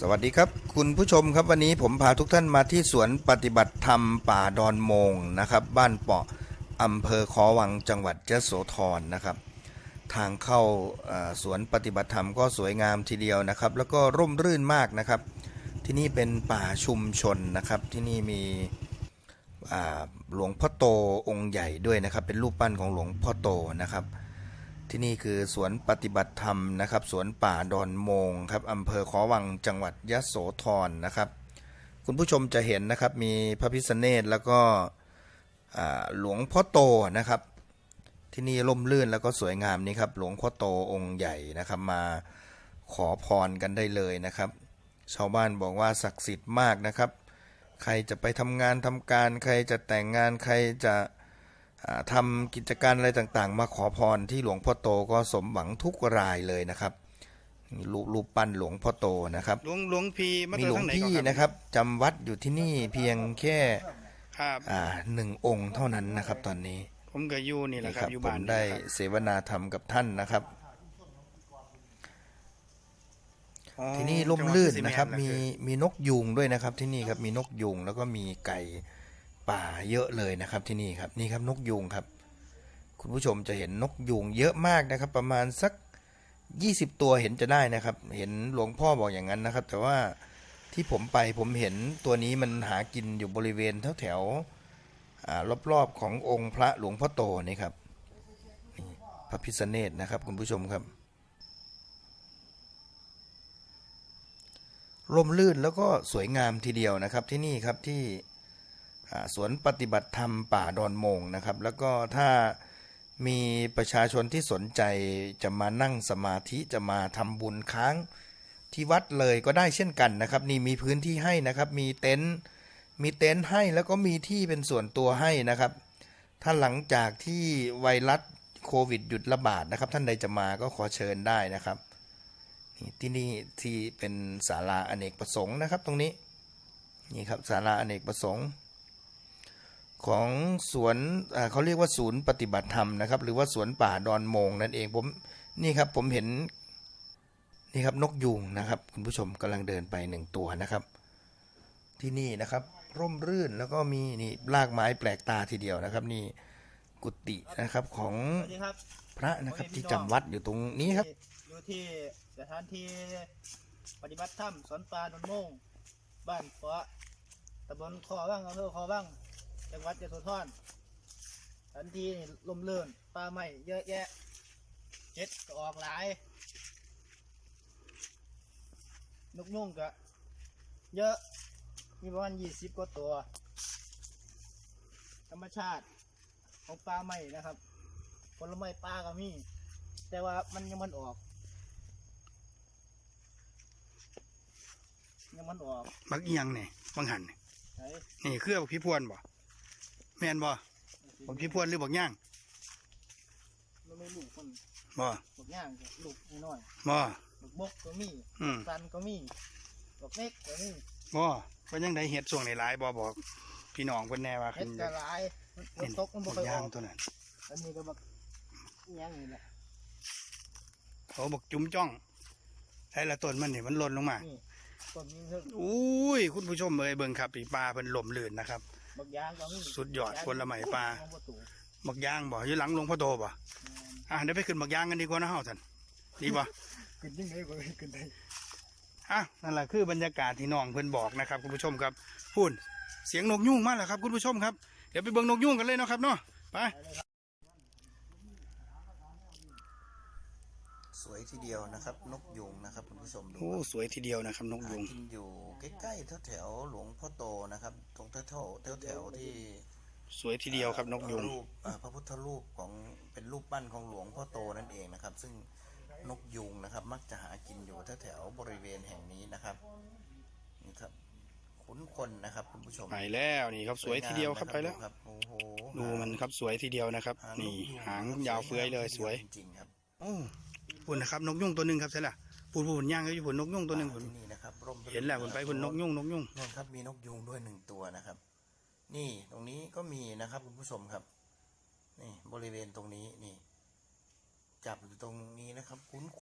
สวัสดีครับ คุณผู้ชมครับวันนี้ผมพาทุกท่านมาที่สวนปฏิบัติธรรมป่าดอนโมงนะครับ บ้านเปาะอำเภอขอวังจังหวัดยโสธรนะครับ ทางเข้าสวนปฏิบัติธรรมก็สวยงามทีเดียวนะครับ แล้วก็ร่มรื่นมากนะครับ ที่นี่เป็นป่าชุมชนนะครับ ที่นี่มีหลวงพ่อโตองค์ใหญ่ด้วยนะครับ เป็นรูปปั้นของหลวงพ่อโตนะครับ ที่นี่คือสวนปฏิบัติธรรมนะครับ สวนป่าดอนโมงครับอำเภอขอวังจังหวัดยะโสธรนะครับ คุณผู้ชมจะเห็นนะครับมีพระพิษเนศแล้วก็หลวงพ่อโตนะครับ ที่นี่ร่มรื่นแล้วก็สวยงามนี้ครับ หลวงพ่อโตองค์ใหญ่นะครับ มาขอพรกันได้เลยนะครับ ชาวบ้านบอกว่าศักดิ์สิทธิ์มากนะครับ ใครจะไปทำงานทำการ ใครจะแต่งงานใครจะ ทำกิจการอะไรต่างๆ มาขอพรที่หลวงพ่อโตก็สมหวังทุกรายเลยนะครับนี่รูปรูปปั้นหลวงพ่อโตนะครับหลวงหลวงพี่มามีจากหลวงทางไหนพี่ก่อนนะครับจำวัดอยู่ที่นี่เพียงแค่ครับอ่าหนึ่งองค์เท่านั้นนะครับ ตอนนี้ ผมก็อยู่นี่แหละนี่คครัรับบอยู่ผบ้ามนได้นี่ครับเสวนาธรรมกับท่านนะครับอ๋อที่นี่ร่มรื่นจังหวัดนะครับพิมีษณุโลกมีนกยูงด้วยนะครับ ที่นี่ครับมีนกยูงแล้วก็มีไก่ ป่าเยอะเลยนะครับที่นี่ครับนี่ครับนกยูงครับ คุณผู้ชมจะเห็นนกยูงเยอะมากนะครับ ประมาณสัก 20 ตัวเห็นจะได้นะครับ เห็นหลวงพ่อบอกอย่างนั้นนะครับ แต่ว่าที่ผมไปผมเห็นตัวนี้มันหากินอยู่บริเวณแถวแถวๆรอบๆขององค์พระหลวงพ่อโตนี่ครับนี่พระพิษเนศนะครับคุณผู้ชมครับร่มรื่นแล้วก็สวยงามทีเดียวนะครับที่นี่ครับที่ สวนปฏิบัติธรรมป่าดอนมงนะครับ แล้วก็ถ้ามีประชาชนที่สนใจจะมานั่งสมาธิจะมาทำบุญค้างที่วัดเลยก็ได้เช่นกันนะครับ นี่มีพื้นที่ให้นะครับ มีเต็นท์มีเต็นท์ให้แล้วก็มีที่เป็นส่วนตัวให้นะครับ ถ้าหลังจากที่ไวรัสโควิดหยุดระบาดนะครับ ท่านใดจะมาก็ขอเชิญได้นะครับนี่ที่นี่ที่เป็นศาลาอเนกประสงค์นะครับ ตรงนี้นี่ครับศาลาอเนกประสงค์ ของสวนอ่าเขาเรียกว่าศูนย์ปฏิบัติธรรมนะครับ หรือว่าสวนป่าดอนโมงนั่นเองผมนี่ครับผมเห็นนี่ครับนกยูงนะครับ คุณผู้ชมกำลังเดินไปหนึ่งตัวนะครับ ที่นี่นะครับ ร่มรื่นแล้วก็มีนี่รากไม้แปลกตาทีเดียวนะครับ นี่กุฏินะครับของสวัสดีครับพระนะครับที่จำวัดอยู่ตรงนี้ครับอยู่ที่สถานที่ปฏิบัติธรรมสวนป่าดอนโมงบ้านเปาะตำบลคอว่างอำเภอคอว่าง จังหวัดยะโสธรสถานที่นี่ลมเลื่อนป่าไม้เยอะแยะเจ็ดก็ออกหลาย นกยุ่งก็เยอะ มีประมาณยี่สิบกว่าตัว ธรรมชาติของป่าไม้นะครับ ผลไม้ป่าก็มี แต่ว่ามันยังมันออกยังมันออก บักเอียงนี่บังหันนี่ไหนนี่คือบักพี่พวนบ่ แม่นบ่บักพี่พวนหรือบักย่างมันไม่ลูกมันบ่บักย่างก็ลูกน้อยบ่ๆบักบกก็มีอืมสันก็มีบักเม็กก็มีบ่เป็นยังไงเฮ็ดช่วงในหลายบ่บอก พี่น้องเพิ่นแน่ว่าเฮ็ขึ้ดนกระหลายมันฝเห็นนตกมันบ่บักค่อยอย่างอกตัวนั้นอันนี้ก็บักอิหยังนี่แหละเขาบอกจุ้มจ้องใช้ละต้นมันนี่มันหล่นลงมานี่ต้นนี้เพิ่งอุ้ย คุณผู้ชมเอ้ยเบิ่งครับปีปลาเพิ่นหล่มลื่นนะครับ บักยางก็มีสุดยอดผลไม้ป่าของประตูบักย่างบ่อยู่หลังหลวงพ่อโตบ่อะเดี๋ยวไปขึ้นบักย่างกันดีกว่านะเฮาท่านดีบ่ ขึ้นยังไงก็ขึ้นได้อะนั่นแหละคือบรรยากาศที่น้องเพื่อนบอกนะครับคุณผู้ชมครับพูนเสียงนกยุ่งมาแล้วครับคุณผู้ชมครับ เดี๋ยวไปเบิ่งนกยุ่งกันเลยเนาะครับเนาะไป สวยทีเดียวนะครับ นกยุงนะครับคุณผู้ชมดูโอ้สวยทีเดียวนะครับ นกหายุงกินอยู่ใกล้ๆแถวๆหลวงพ่อโตนะครับ ตรงแถวๆแถวๆที่สวยทีเดียวครับนกยุงรูปอ่าพระพุทธรูปของเป็นรูปปั้นของหลวงพ่อโตนั่นเองนะครับ ซึ่งนกยุงนะครับ มักจะหากินอยู่แถวๆบริเวณแห่งนี้นะครับนี่ครับขุนคนนะครับคุณผู้ชมไปแล้วนี่ครับสวยทีเดียวครับไปแล้วครับโอ้โหดูมันครับสวยทีเดียวนะครับหางนี่กยูหางยาวเฟื้อยเลยสวยจริงๆครับโอ้ ปุ่นนะครับนกยุ่งตัวหนึ่งครับใช่ละปุ่นปุ่นย่างก็อยู่ปุ่นนกยุ่งตัวหนึ่งปุ่นที่นี่นะครับร่มรื่เห็นแล้วปุ่นไปปุ่นนกยุ่งนกยุ่งนั่นครับมีนกยุงด้วยหนึ่งตัวนะครับ นี่ตรงนี้ก็มีนะครับคุณผู้ชมครับนี่บริเวณตรงนี้นี่ จับอยู่ตรงนี้นะครับ คุ้น